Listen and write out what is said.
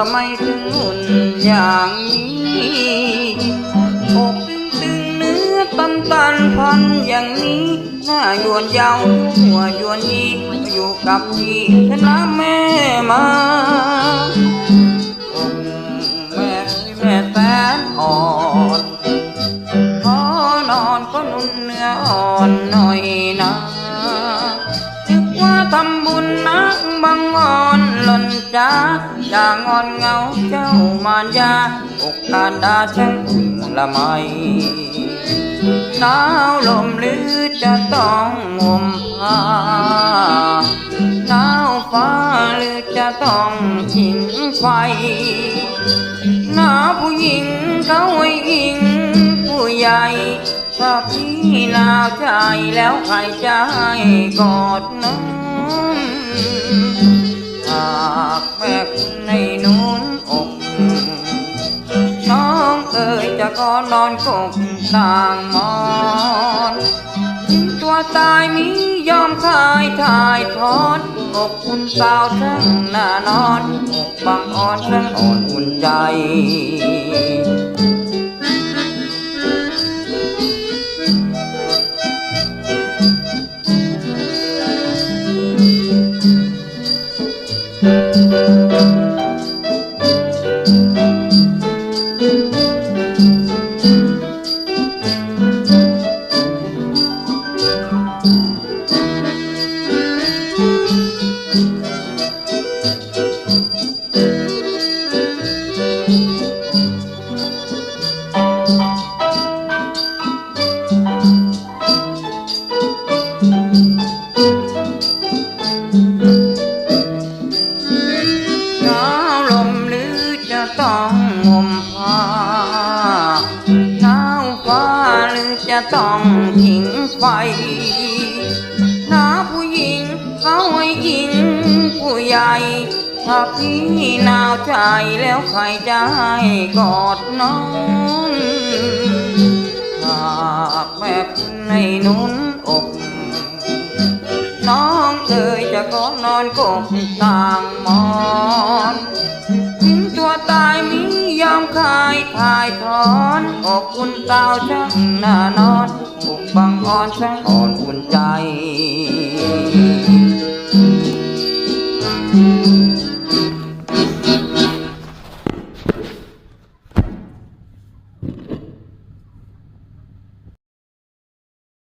ทำไมถึงหุ่นอย่างนี้อกตึงๆเนื้อตันตันพันอย่างนี้หน้ายวนยาวหัวยวนยีอยู่กับพี่ชนะแม่มาอกแม่แม่แสนอ่อนพอนอนก็นุ่มเนื้ออ่อนหน่อยนะนึกว่าทำบุญนักบังอ่อน ลนจ้าอย่างงอนเงาเจ้ามารยาอกทานดาช่างอุ่นละไมหนาวลมหรือจะต้องห่มผ้าหนาวฟ้าหรือจะต้องหิงไฟหน้าผู้หญิงเขาให้อิงผู้ใหญ่ถ้าพี่หนาวใจแล้วใครจะให้กอดน้อง หากเม่อในนุนอกน้องเอ๋ยจะก็นอนกกต่างมอนถึงตัวตายมียอมคายทายทอดอกคุณสาวทั้งหน้านอนอกบางอ่อนทั้งอ่อนอุ่นใจ จะต้องหิงไฟหนาผู้หญิงเขาให้ยิงผู้ใหญ่ ถ้าพี่หนาวใจแล้วใครจะให้กอดน้องหากแม่คุณในนุนอกน้องเอ๋ยจะก็นอนกกต่างมอนถึงตัวตายมียอมคายถ่ายถอน คุณเต้าช่างหน้านอนบุกบังอ่อนช่างอ่อนอุ่นใจ